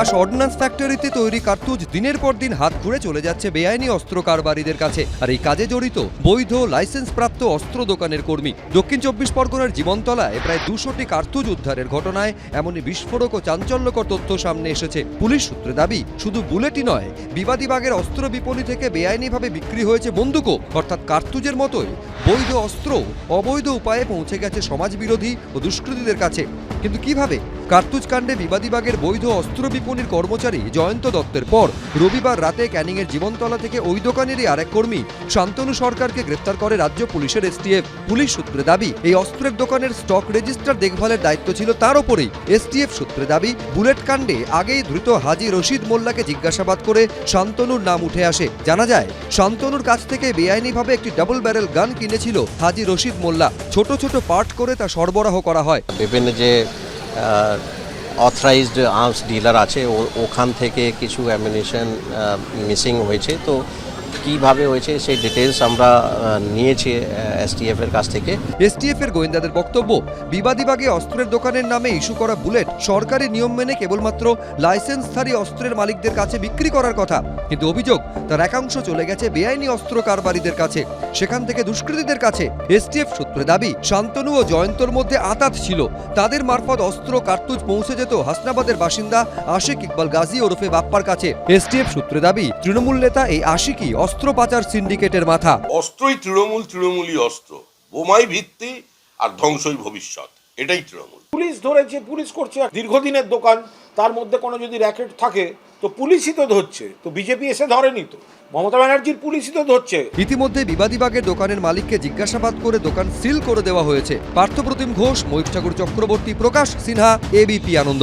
প্রকাশ ordinance ফ্যাক্টরিতে তৈরি কার্তুজ দিনের পর দিন হাত ঘুরে চলে যাচ্ছে বেআইনি অস্ত্র কারবারিদের কাছে। আর এই কাজে জড়িত বৈধ লাইসেন্স প্রাপ্ত অস্ত্র দোকানের কর্মী। দক্ষিণ চব্বিশ পরগনার জীবনতলায় প্রায় দুশোটি কার্তুজ উদ্ধারের ঘটনায় এমনই বিস্ফোরক ও চাঞ্চল্যকর তথ্য সামনে এসেছে। পুলিশ সূত্রে দাবি, শুধু বুলেটই নয়, বিবাদী বাগের অস্ত্র বিপণী থেকে বেআইনিভাবে বিক্রি হয়েছে বন্দুকও। অর্থাৎ কার্তুজের মতোই বৈধ অস্ত্র অবৈধ উপায়ে পৌঁছে গেছে সমাজবিরোধী ও দুষ্কৃতীদের কাছে। কিন্তু কীভাবে? কার্তুজ কাণ্ডে বিবাদীবাগের বৈধ অস্ত্র বিপণীর কর্মচারী জয়ন্ত দত্তের পর রবিবার রাতে ক্যানিংয়ের জীবনতলা থেকে ওই দোকানেরই আরেক কর্মী শান্তনু সরকারকে গ্রেপ্তার করে রাজ্য পুলিশের এসটিএফ পুলিশ সূত্রে দাবি, এই অস্ত্রের দোকানের স্টক রেজিস্টার দেখভালের দায়িত্ব ছিল তার ওপরেই। এসটিএফ সূত্রে দাবি, বুলেট কাণ্ডে আগেই ধৃত হাজি রশিদ মোল্লাকে জিজ্ঞাসাবাদ করে শান্তনুর নাম উঠে আসে। জানা যায়, শান্তনুর কাছ থেকে বেআইনিভাবে একটি ডাবল ব্যারেল গান কিনেছিল হাজি রশিদ মোল্লা। ছোট ছোট পার্ট করে তা সরবরাহ করা হয়। বিভিন্ন যে অথরাইজড আর্মস ডিলার আছে ওখান থেকে কিছু অ্যামিনেশন মিসিং হয়েছে। তো কীভাবে হয়েছে সেই ডিটেলস আমরা নিয়েছি এসটিএফ এর কাছ থেকে। এসটিএফ এর গোয়েন্দাদের বক্তব্য, বিবাদীবাগে অস্ত্রের দোকানের নামে ইস্যু করা বুলেট সরকারি নিয়ম মেনে কেবলমাত্র লাইসেন্সধারী অস্ত্রের মালিকদের কাছে বিক্রি করার কথা। কিন্তু অভিযোগ, তার একাংশ চলে গেছে বেআইনি অস্ত্র কারবারিদের কাছে। সেখান থেকে দুষ্কৃতীদের কাছে। এসটিএফ সূত্রে দাবি, শান্তনু ও জয়ন্তর মধ্যে আতাত ছিল। তাদের মারফত অস্ত্র কার্তুজ পৌঁছে যেত হাসনাবাদের বাসিন্দা আশিক ইকবাল গাজী ওরফে বাপ্পার কাছে। এসটিএফ সূত্রে দাবি, তৃণমূল নেতা এই আশিকই অস্ত্র পাচার সিন্ডিকেটের মাথা। অস্ত্রই তৃণমূল তৃণমূলই অস্ত্র। বোমাই ভিত্তি আর ধ্বংসই ভবিষ্যৎ। এটাই তৃণমূল। পুলিশ ধরেছে পুলিশ করছে দীর্ঘদিনের দোকান। তার মধ্যে কোনো যদি র্যাকেট থাকে তো পুলিশই তো ধরছে। তো বিজেপি এসে ধরেনি তো। মমতা ব্যানার্জির পুলিশই তো ধরছে। ইতিমধ্যে বিবাদীবাগের দোকানের মালিককে জিজ্ঞাসাবাদ করে দোকান সিল করে দেওয়া হয়েছে। পার্থপ্রতিম ঘোষ ময়ূর ঠাকুর চক্রবর্তী প্রকাশ সিনহা এবিপি আনন্দ।